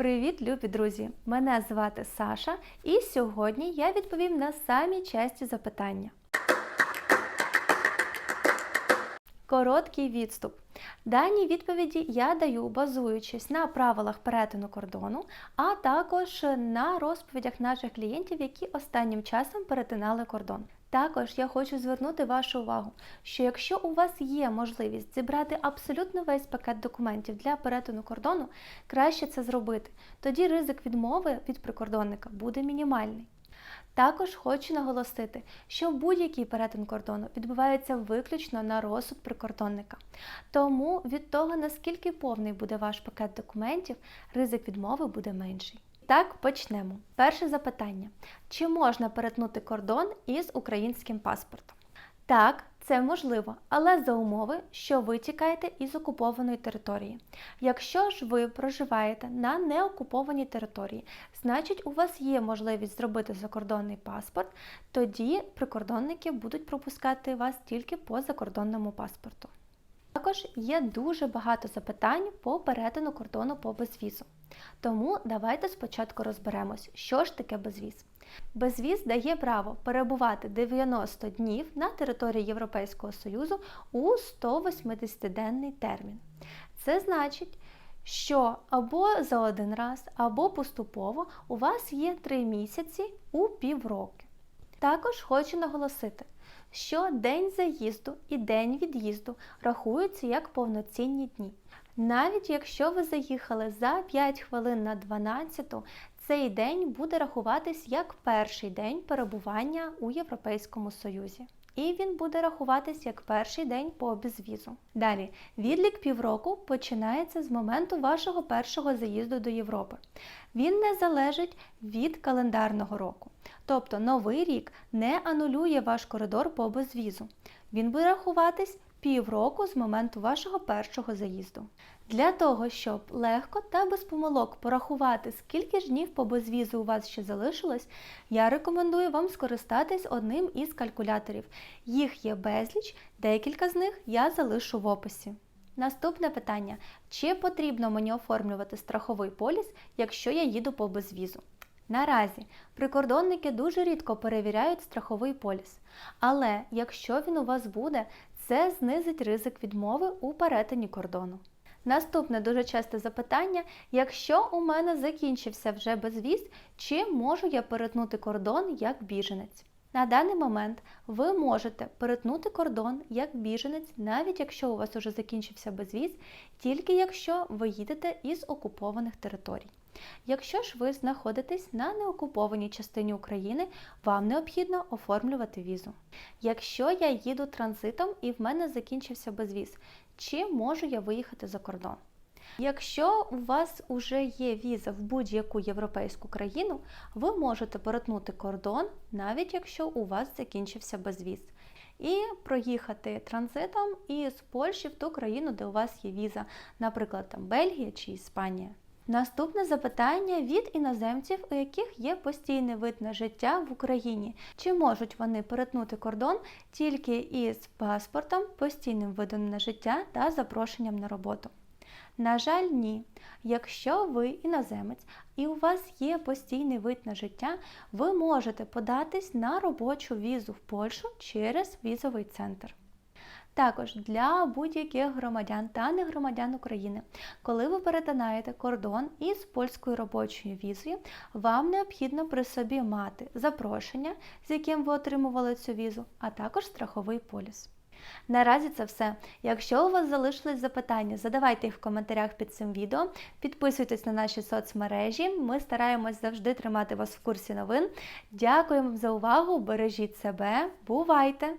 Привіт, любі друзі! Мене звати Саша, і сьогодні я відповім на самі часті запитання. Короткий відступ. Дані відповіді я даю, базуючись на правилах перетину кордону, а також на розповідях наших клієнтів, які останнім часом перетинали кордон. Також я хочу звернути вашу увагу, що якщо у вас є можливість зібрати абсолютно весь пакет документів для перетину кордону, краще це зробити. Тоді ризик відмови від прикордонника буде мінімальний. Також хочу наголосити, що будь-який перетин кордону відбувається виключно на розсуд прикордонника. Тому від того, наскільки повний буде ваш пакет документів, ризик відмови буде менший. Так, почнемо. Перше запитання: чи можна перетнути кордон із українським паспортом? Так, це можливо, але за умови, що ви тікаєте із окупованої території. Якщо ж ви проживаєте на неокупованій території, значить у вас є можливість зробити закордонний паспорт, тоді прикордонники будуть пропускати вас тільки по закордонному паспорту. Також є дуже багато запитань по перетину кордону по безвізу. Тому давайте спочатку розберемось, що ж таке безвіз. Безвіз дає право перебувати 90 днів на території Європейського Союзу у 180-денний термін. Це значить, що або за один раз, або поступово у вас є 3 місяці у півроки. Також хочу наголосити, що день заїзду і день від'їзду рахуються як повноцінні дні. Навіть якщо ви заїхали за 5 хвилин на 12, цей день буде рахуватись як перший день перебування у Європейському Союзі. І він буде рахуватись як перший день по безвізу. Далі, відлік півроку починається з моменту вашого першого заїзду до Європи. Він не залежить від календарного року. Тобто новий рік не анулює ваш коридор по безвізу. Він буде рахуватись півроку з моменту вашого першого заїзду. Для того, щоб легко та без помилок порахувати, скільки ж днів по безвізу у вас ще залишилось, я рекомендую вам скористатись одним із калькуляторів. Їх є безліч, декілька з них я залишу в описі. Наступне питання: чи потрібно мені оформлювати страховий поліс, якщо я їду по безвізу? Наразі прикордонники дуже рідко перевіряють страховий поліс, але якщо він у вас буде, це знизить ризик відмови у перетині кордону. Наступне дуже часте запитання: якщо у мене закінчився вже безвіз, чи можу я перетнути кордон як біженець? На даний момент ви можете перетнути кордон як біженець, навіть якщо у вас уже закінчився безвіз, тільки якщо ви їдете із окупованих територій. Якщо ж ви знаходитесь на неокупованій частині України, вам необхідно оформлювати візу. Якщо я їду транзитом і в мене закінчився безвіз, чи можу я виїхати за кордон? Якщо у вас вже є віза в будь-яку європейську країну, ви можете перетнути кордон, навіть якщо у вас закінчився безвіз, і проїхати транзитом із Польщі в ту країну, де у вас є віза, наприклад, там Бельгія чи Іспанія. Наступне запитання від іноземців, у яких є постійний вид на життя в Україні. Чи можуть вони перетнути кордон тільки із паспортом, постійним видом на життя та запрошенням на роботу? На жаль, ні. Якщо ви іноземець і у вас є постійний вид на життя, ви можете податись на робочу візу в Польщу через візовий центр. Також для будь-яких громадян та негромадян України, коли ви перетинаєте кордон із польською робочою візою, вам необхідно при собі мати запрошення, з яким ви отримували цю візу, а також страховий поліс. Наразі це все. Якщо у вас залишились запитання, задавайте їх в коментарях під цим відео, підписуйтесь на наші соцмережі. Ми стараємось завжди тримати вас в курсі новин. Дякуємо за увагу! Бережіть себе, бувайте!